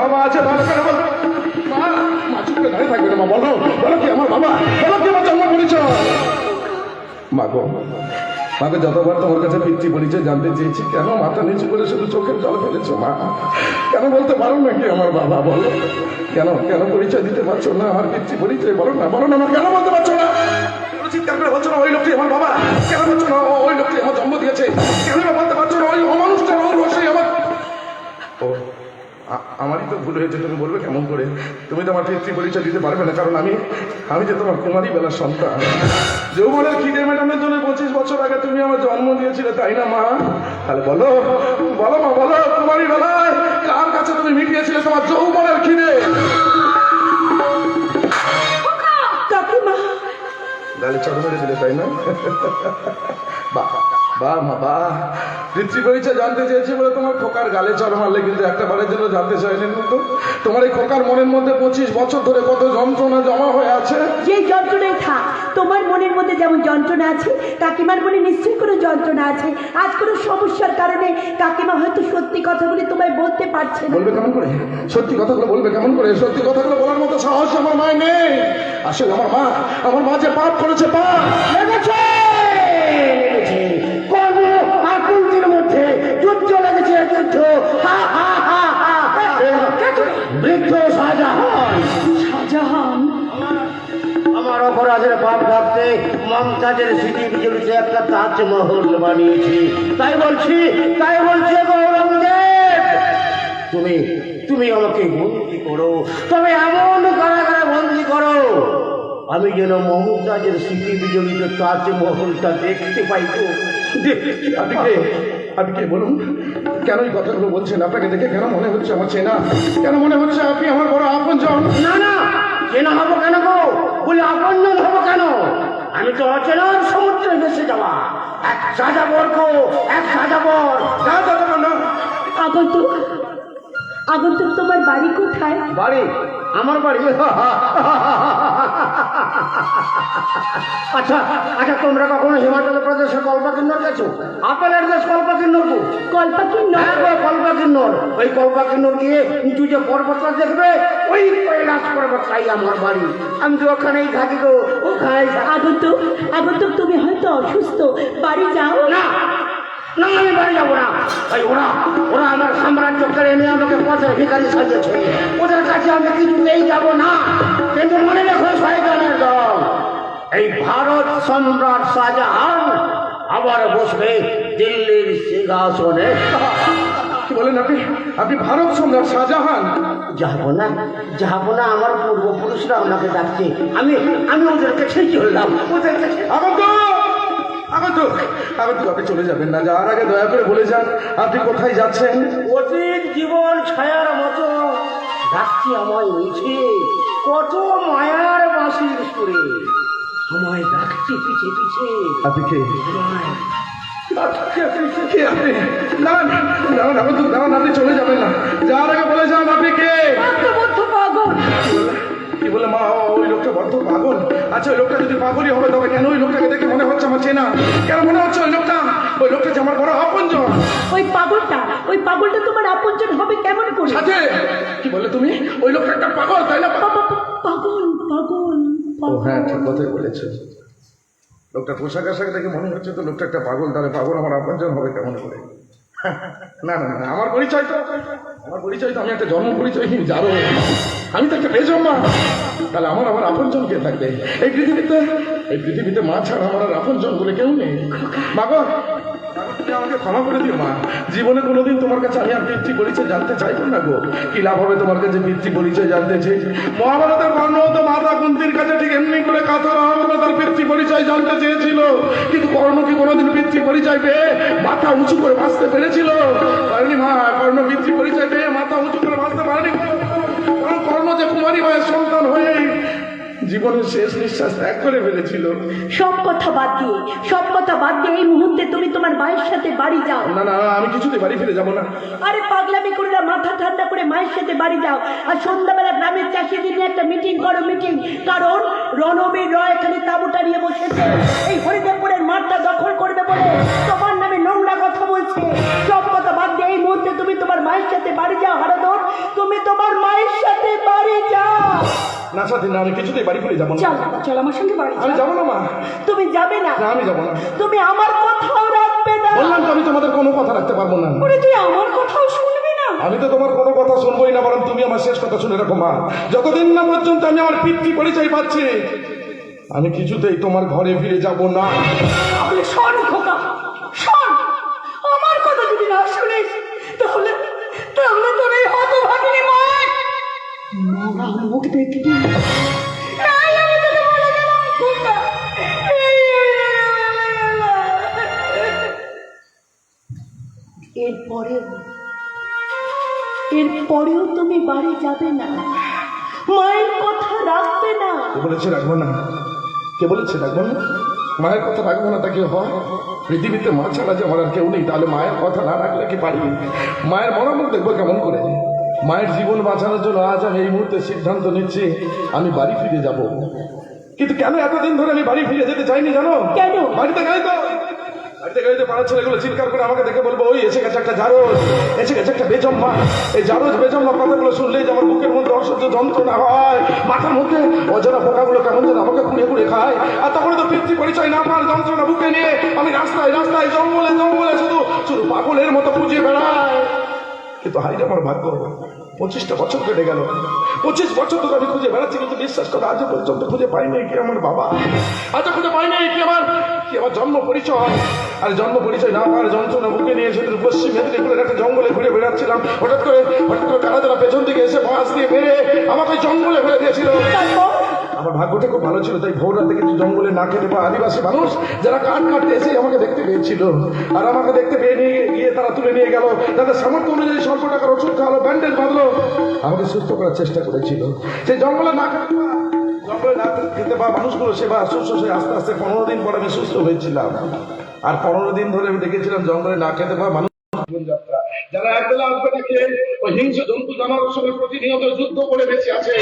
বাবা আছে কি কি যতবার তোমার কাছে পিতৃ পরিচয় জানতে চেয়েছি, কেন মাথা নিচু করে শুধু চোখের জল ফেলেছো মা? কেন বলতে পারো নাকি আমার বাবা, বলো? কেন কেন পরিচয় দিতে পারছ না আমার পিতৃ পরিচয়? বলো না বলো না আমার, কেন বলতে পারছ না? চিৎকার করে বলছো না, ওই লোকটি আমার বাবা? কেন বলছো না ওই লোকটি আমার জন্ম দিয়েছে? কেন বলতে তো ভুল হয়েছে তুমি বলবে কেমন করে? তুমি তো আমার পিতৃ পরিচয় দিতে পারবে না কারণ আমি আমি যে তোমার কুমারী বেলার সন্তান। যৌবনের খিদে মেটানোর জন্য পঁচিশ বছর আগে তুমি আমার জন্ম দিয়েছিলে তাই না মা? তাহলে বলো বলো মা বলো কুমারী বেলায় কার কাছে তুমি মিটিয়েছিলে তোমার যৌবনের খিদে? গালে চড় মেরে দিলে তাই না? বাহ। মা বাহ পিতৃ পরিচয় জানতে চেয়েছি বলে তোমার খোকার গালে চড় মারলে কিন্তু একটা বারের জন্য জানতে চাইনি তো তোমার এই খোকার মনের মধ্যে পঁচিশ বছর ধরে কত যন্ত্রণা জমা হয়ে আছে? যে যন্ত্রণায় থাক তোমার মনের মধ্যে যেমন যন্ত্রণা আছে কাকিমার মনে নিশ্চয়ই কোনো যন্ত্রণা আছে। আজ কোনো সমস্যার কারণে কাকিমা হয়তো সত্যি কথাগুলি তোমায় বলতে পারছে না। বলবে কেমন করে? সত্যি কথাগুলো বলবে কেমন করে? সত্যি কথাগুলো বলার মতো সাহস আমার মায় নেই। আসলে আমার মা আমার মা যে পাপ করেছে পাপ। অপরাধের পাপ ভাবতে মমতাজের স্মৃতি বিজড়িতে একটা তাজমহল বানিয়েছি। তাই বলছি তাই বলছি গৌরঙ্গদেব তুমি তুমি আমাকে বন্দি করো। তবে এমন কারাগারে বন্দি করো? আমি যেন মমতাজের স্মৃতি বিজড়িত তাজমহলটা দেখতে পাই দেখতে আপনি কে? আপনি কে বলুন? কেন এই কথাগুলো বলছেন? আপনাকে দেখে কেন মনে হচ্ছে আমার চেনা? কেন মনে হচ্ছে আপনি আমার বড় আপনজন? না না চেনা হব কেন গো? বলে আপনজন হব কেন আমি তো অচেনার সমুদ্রে ভেসে যাওয়া। এক সাজাবর এক সাজাবর না না আগন্তুক তোমার বাড়ি কোথায়? বাড়ি? আমার বাড়ি। আচ্ছা আচ্ছা তোমরা কখনো হিমাচল প্রদেশের কল্পাকিন্নর গেছো? আপেলের দেশ কল্পাকিন্নর গো। কল্পাকিন হ্যাঁ গো, কল্পাকিন্নর। ওই কল্পাকিন্নর গিয়ে উঁচু যে পর্বতটা দেখবে ওই কৈলাস পর্বতটাই আমার বাড়ি। আমি তো ওখানেই থাকি গো। ওখানেই থাকি। আগন্তুক আগন্তুক তুমি হয়তো অসুস্থ। বাড়ি যাও। না না আমি বাড়ি যাব না। ওই ওরা ওরা আমার সাম্রাজ্য কেড়ে নিয়ে আমাকে পথের ভিখারি সাজিয়েছে। ওদের কাছে আমি কিছুতেই যাব না। কিন্তু মনে রেখো শয়তানের দল। এই ভারত সম্রাট শাহজাহান আবার বসবে দিল্লির সিংহাসনে। কি বলেন আপনি? আপনি ভারত সম্রাট শাহজাহান? যাব না যাব না আমার পূর্বপুরুষরা আমাকে ডাকছে। আমি আমি ওদেরকে ঠিক চললাম ওদেরকে আগত আগত আগত আপনি চলে যাবেন না। যাওয়ার আগে দয়া করে বলে যান আপনি কোথায় যাচ্ছেন? অতীত জীবন ছায়ার মতো ডাকছি আমায় মিছে। কত মায়ার বাসির সুরে আমায় ডাকছি পিছে পিছে। আপনি কে? আপনি না না না আপনি চলে যাবেন না। যাওয়ার আগে বলে যান আপনি কে? পাগল। কি বলে মা ওই লোকটা বদ্ধ পাগল। আচ্ছা ওই লোকটা যদি পাগলই হবে তবে কেন ওই লোকটাকে দেখে মনে হচ্ছে আমার চেনা? কেন মনে হচ্ছে ওই লোকটা? ওই লোকটা যে আমার বড় আপনজন। ওই পাগলটা ওই পাগলটা তোমার আপনজন হবে কেমন করে? সাথে। কি বলে তুমি? ওই লোকটা একটা পাগল তাই না? পাগল পাগল ও হ্যাঁ ঠিক কথাই বলেছে। লোকটা পোশাক আশাক দেখে মনে হচ্ছে তো লোকটা একটা পাগল তাহলে পাগল আমার আপনজন হবে কেমন করে? না না না আমার পরিচয় তো আমার পরিচয় তো আমি একটা জন্ম পরিচয়হীন যারো আমি তো একটা বেজম্মা তাহলে আমার আমার আপনজন কে থাকবে? এই পৃথিবীতে এই পৃথিবীতে মা ছাড়া আমার আর আপনজন বলে কেউ নেই। বাবা তুমি আমাকে ক্ষমা করে দিও মা। জীবনে কোনোদিন তোমার কাছে আমি আর পিতৃ পরিচয় জানতে চাইব না গো। কি লাভ হবে তোমার কাছে পিতৃ পরিচয় জানতে চেয়ে মহাভারতের কর্ণ তো মাতা কুন্তির কাছে ঠিক এমনি করে কাতর আহমদ তার পিতৃ পরিচয় জানতে চেয়েছিল। কিন্তু কর্ণ কি কোনোদিন পিতৃ পরিচয় পেয়ে মাথা উঁচু করে বাঁচতে পেরেছিল? পারেনি মা কর্ণ পিতৃ পরিচয় পেয়ে মাথা উঁচু করে বাঁচতে পারেনি। যে কুমারী মায়ের সন্তান হয়ে জীবনের শেষ নিঃশ্বাস ত্যাগ করে ফেলেছিল। সব কথা বাদ দিয়ে সব কথা বাদ দিয়ে এই মুহূর্তে তুমি তোমার মায়ের সাথে বাড়ি যাও। না না আমি কিছুতে বাড়ি ফিরে যাব না। আরে পাগলামি করে না মাথা ঠান্ডা করে মায়ের সাথে বাড়ি যাও। আর সন্ধ্যাবেলা গ্রামের চাষিদের নিয়ে একটা মিটিং করো মিটিং কারণ রণবীর রয় এখানে তাঁবুটা নিয়ে বসেছে। এই হরিদেবপুরের মাঠটা দখল করবে বলে তোমার নামে নোংরা কথা বলছে। সব কথা বাদ দিয়ে এই মুহূর্তে তুমি তোমার মায়ের সাথে বাড়ি যাও হারাদর তুমি তোমার না স্বাধীন না আমি কিছুতেই বাড়ি ফিরে যাব না। চল চল আমার সঙ্গে বাড়ি আমি যাব না মা। তুমি যাবে না? না আমি যাব না। তুমি আমার কথাও রাখবে না। বললাম তো আমি তোমাদের কোনো কথা রাখতে পারব না। ওরে তুই আমার কথাও শুনবি না? আমি তো তোমার কোনো কথা শুনবোই না বরং তুমি আমার শেষ কথা শুনে রাখো মা। যতদিন না পর্যন্ত আমি আমার পিতৃ পরিচয় পাচ্ছি আমি কিছুতেই তোমার ঘরে ফিরে যাব না। শোন খোকা শোন। আমার কথা যদি না শুনিস তাহলে তোকে বলে গেলাম। এরপরেও এরপরেও তুমি বাড়ি যাবে না। মায়ের কথা রাখবে না। কে বলেছে রাখব না? কে বলেছে রাখব না? মায়ের কথা রাখব না তা কি হয়? পৃথিবীতে মা ছাড়া যে আমার আর কেউ নেই, তাহলে মায়ের কথা না রাখলে কি পারি? মায়ের মনোমুখ দেখব কেমন করে? মায়ের জীবন বাঁচানোর জন্য আজ আমি এই মুহূর্তে সিদ্ধান্ত নিচ্ছি আমি বাড়ি ফিরে যাব। কিন্তু কেন এতদিন ধরে আমি বাড়ি ফিরে যেতে চাইনি জানো? কেন? বাড়িতে গেলে তো। বাড়িতে তো পাড়ার ছেলেগুলো চিৎকার করে আমাকে দেখে বলব ওই এসে গেছে একটা জারজ এসে গেছে একটা বেজম্মা। এই জারজ বেজম্মা কথাগুলো শুনলেই যে আমার বুকের মধ্যে অসহ্য যন্ত্রণা হয় মাথার মধ্যে অজানা পোকাগুলো কেমন যেন আমাকে কুড়ে কুড়ে খায়। আর তখন তো পিতৃ পরিচয় না পাওয়ার যন্ত্রণা বুকে নিয়ে আমি রাস্তায় রাস্তায় জঙ্গলে জঙ্গলে শুধু শুধু পাগলের মতো খুঁজে বেড়াই। কিন্তু হাইরে আমার ভাগ্য পঁচিশটা বছর কেটে গেল। পঁচিশ বছর ধরে আমি খুঁজে বেড়াচ্ছি, কিন্তু বিশ্বাস করে, আজও পর্যন্ত খুঁজে পাইনি কি আমার বাবা। আজও খুঁজে পাই নাই কি আমার কি আমার জন্ম পরিচয়। আর জন্ম পরিচয় না পাওয়ার যন্ত্রণা বুকে নিয়ে শুধু পশ্চিম মেদিনীপুরের একটা জঙ্গলে ঘুরে বেড়াচ্ছিলাম। হঠাৎ করে হঠাৎ করে কারা যারা পেছন দিকে এসে বাঁশ দিয়ে মেরে আমাকে জঙ্গলে ফেলে দিয়েছিল। আমার ভাগ্যটা খুব ভালো ছিল, তাই ভোর রাতে কিছু জঙ্গলে না খেতে পাওয়া আদিবাসী মানুষ যারা কাঠ কাটতে এসে আমাকে দেখতে পেয়েছিল। আর আমাকে দেখতে পেয়ে নিয়ে গিয়ে তারা তুলে নিয়ে গেল। তাদের সামর্থ্য অনুযায়ী স্বল্প টাকার ওষুধ খাওয়ালো ব্যান্ডেজ বাঁধলো। আমাকে সুস্থ করার চেষ্টা করেছিল। সেই জঙ্গলে না খেতে জঙ্গলে না খেতে পাওয়া মানুষগুলো সেবা শুশ্রূষে আস্তে আস্তে পনেরো দিন পর আমি সুস্থ হয়েছিলাম। আর পনেরো দিন ধরে আমি দেখেছিলাম জঙ্গলে না খেতে পাওয়া মানুষ যারা একবেলা একবেলা খেয়ে ওই হিংস্র জন্তু জানোয়ারের সঙ্গে প্রতিনিয়ত যুদ্ধ করে বেঁচে আছে।